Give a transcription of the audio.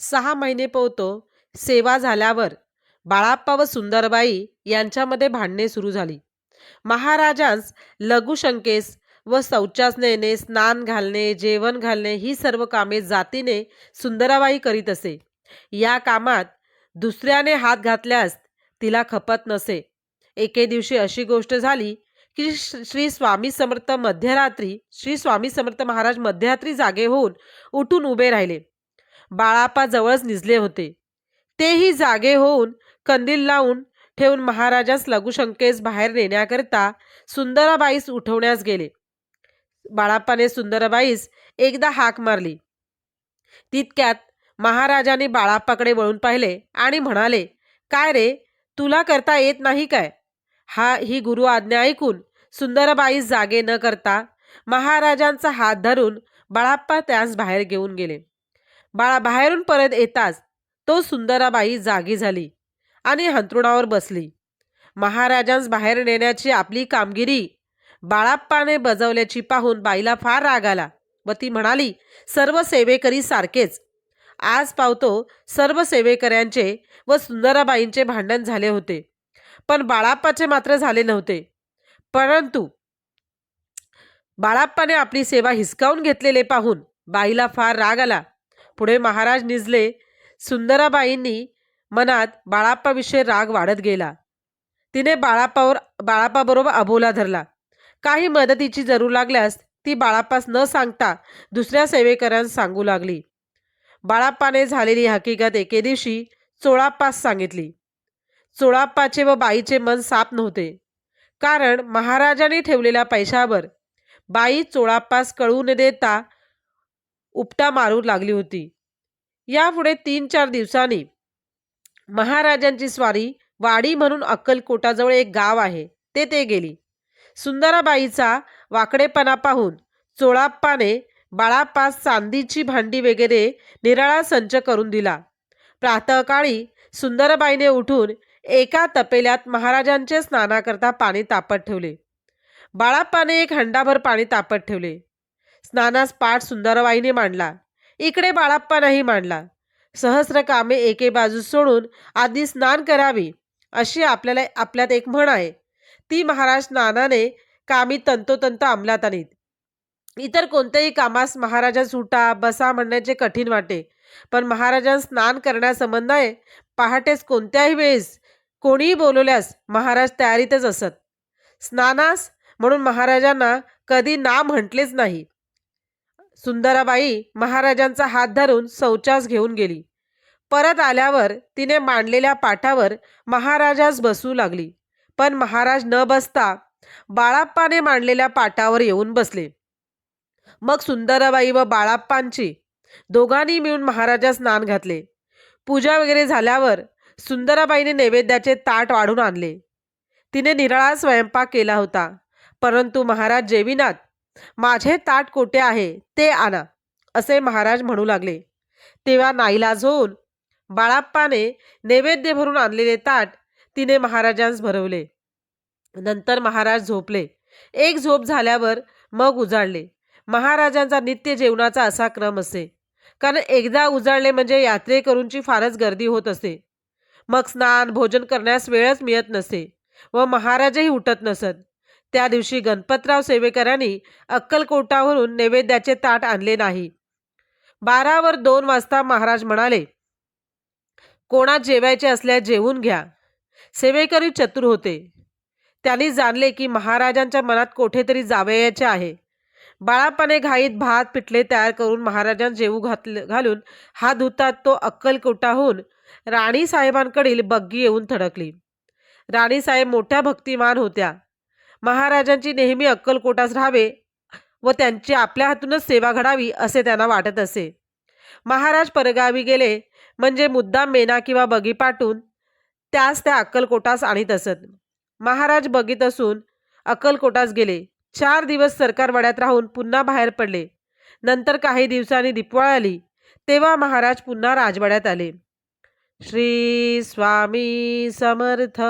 सहा महिने पोहतो. सेवा झाल्यावर बाळाप्पा व सुंदरबाई यांच्यामध्ये भांडणे सुरू झाली. महाराजांस लघुशंकेस व शौचास नेणे स्नान घालणे जेवण घालणे ही सर्व कामे जातीने सुंदराबाई करीत असे. या कामात दुसऱ्याने हात घातल्यास तिला खपत नसे. एके दिवशी अशी गोष्ट झाली की श- श्री स्वामी समर्थ मध्यरात्री श्री स्वामी समर्थ महाराज मध्यरात्री जागे होऊन उठून उभे राहिले. बाळापा जवळच निजले होते. तेही जागे होऊन कंदील लावून ठेवून महाराजास लघुशंकेस बाहेर नेण्याकरिता सुंदराबाईस उठवण्यास गेले. बाळाप्पाने सुंदराबाईस एकदा हाक मारली. तितक्यात महाराजाने बाळाप्पाकडे वळून पाहिले आणि म्हणाले काय रे तुला करता येत नाही काय? हा ही गुरु आज्ञा ऐकून सुंदरबाईस जागे न करता महाराजांचा हात धरून बाळाप्पा त्यास बाहेर घेऊन गेले. बाळा बाहेरून परत येताच तो सुंदराबाई जागी झाली आणि हंतरुणावर बसली. महाराजांस बाहेर नेण्याची आपली कामगिरी बाळाप्पाने बजावल्याची पाहून बाईला फार राग आला व ती म्हणाली सर्व सेवेकरी सारखेच. आज पावतो सर्व सेवेकऱ्यांचे व सुंदराबाईंचे भांडण झाले होते. पण बाळाप्पाचे मात्र झाले नव्हते. परंतु बाळाप्पाने आपली सेवा हिसकावून घेतलेले पाहून बाईला फार राग आला. पुढे महाराज निजले सुंदराबाईंनी मनात बाळाप्पाविषयी राग वाढत गेला. तिने बाळाप्पावर बाळाप्पाबरोबर अबोला धरला. काही मदतीची जरूर लागल्यास ती बाळाप्पास न सांगता दुसऱ्या सेवेकऱ्यांस सांगू लागली. बाळाप्पाने झालेली हकीकत एके दिवशी चोळाप्पास सांगितली. चोळाप्पाचे व बाईचे मन साप नव्हते. कारण महाराजांनी ठेवलेल्या पैशावर बाई चोळाप्पास कळू न देता उपटा मारू लागली होती. यापुढे तीन चार दिवसांनी महाराजांची स्वारी वाडी म्हणून अक्कलकोटाजवळ एक गाव आहे ते ते गेली. सुंदराबाईचा वाकडेपणा पाहून चोळाप्पाने बाळाप्पास चांदीची भांडी वगैरे निराळा संच करून दिला. प्रातःकाळी सुंदरबाईने उठून एका तपेल्यात महाराजांचे स्नानाकरता पाणी तापत ठेवले. बाळाप्पाने एक हंडाभर पाणी तापत ठेवले. स्नानास पाठ सुंदरबाईने मांडला. इकडे बाळाप्पानाही मांडला. सहस्र कामे एके बाजूस सोडून आधी स्नान करावी अशी आपल्याला आपल्यात एक म्हण आहे. ती महाराज स्नानाने कामी तंतोतंत अंमलात आणीत. इतर कोणत्याही कामास महाराजांस उठा बसा म्हणण्याचे कठीण वाटे. पण महाराजांस स्नान करण्यासंबंध आहे पहाटेस कोणत्याही वेळेस कोणीही बोलवल्यास महाराज तयारीतच असत. स्नानास म्हणून महाराजांना कधी ना म्हटलेच नाही. सुंदराबाई महाराजांचा हात धरून शौचास घेऊन गेली. परत आल्यावर तिने मांडलेल्या पाठावर महाराजास बसू लागली. पण महाराज न बसता बाळाप्पाने मांडलेल्या पाटावर येऊन बसले. मग सुंदराबाई व बाळाप्पांची दोघांनी मिळून महाराजास स्नान घातले. पूजा वगैरे झाल्यावर सुंदराबाईने नैवेद्याचे ताट वाढून आणले. तिने निराळा स्वयंपाक केला होता. परंतु महाराज जेविनात माझे ताट कोठे आहे? ते आणा असे महाराज म्हणू लागले. तेव्हा नाईलाज होऊन बाळाप्पाने नैवेद्य भरून आणलेले ताट तिने महाराजांस भरवले. नंतर महाराज झोपले. एक झोप झाल्यावर मग उजाडले. महाराजांचा नित्य जेवणाचा असा क्रम असे. कारण एकदा उजाडले म्हणजे यात्रेकरूंची फारच गर्दी होत असे. मग स्नान भोजन करण्यास वेळच मिळत नसे व महाराजही उठत नसत. त्या दिवशी गणपतराव सेवेकरांनी अक्कलकोटावरून नैवेद्याचे ताट आणले नाही. बारावर दोन वाजता महाराज म्हणाले कोणात जेवायचे असल्यास जेवून घ्या. सेवेकरी चतुर होते. त्यांनी जाणले की महाराजांच्या मनात कोठेतरी जावयाचे आहे. बाळापणे घाईत भात पिठले तयार करून महाराजांना जेवू घातले घालून हा धुतात तो अक्कलकोटाहून राणी साहेबांकडील बग्गी येऊन थडकली. राणीसाहेब मोठ्या भक्तिमान होत्या. महाराजांची नेहमी अक्कलकोटास राहावे व त्यांची आपल्या हातूनच सेवा घडावी असे त्यांना वाटत असे. महाराज परगावी गेले म्हणजे मुद्दाम मेना किंवा बगी पाठून त्यास त्या अक्कलकोटास आणीत असत. महाराज बगीत असून अक्कलकोटास गेले. चार दिवस सरकारवाड्यात राहून पुन्हा बाहेर पडले. नंतर काही दिवसांनी दिपवाळ आली. तेव्हा महाराज पुन्हा राजवाड्यात आले. श्री स्वामी समर्थ.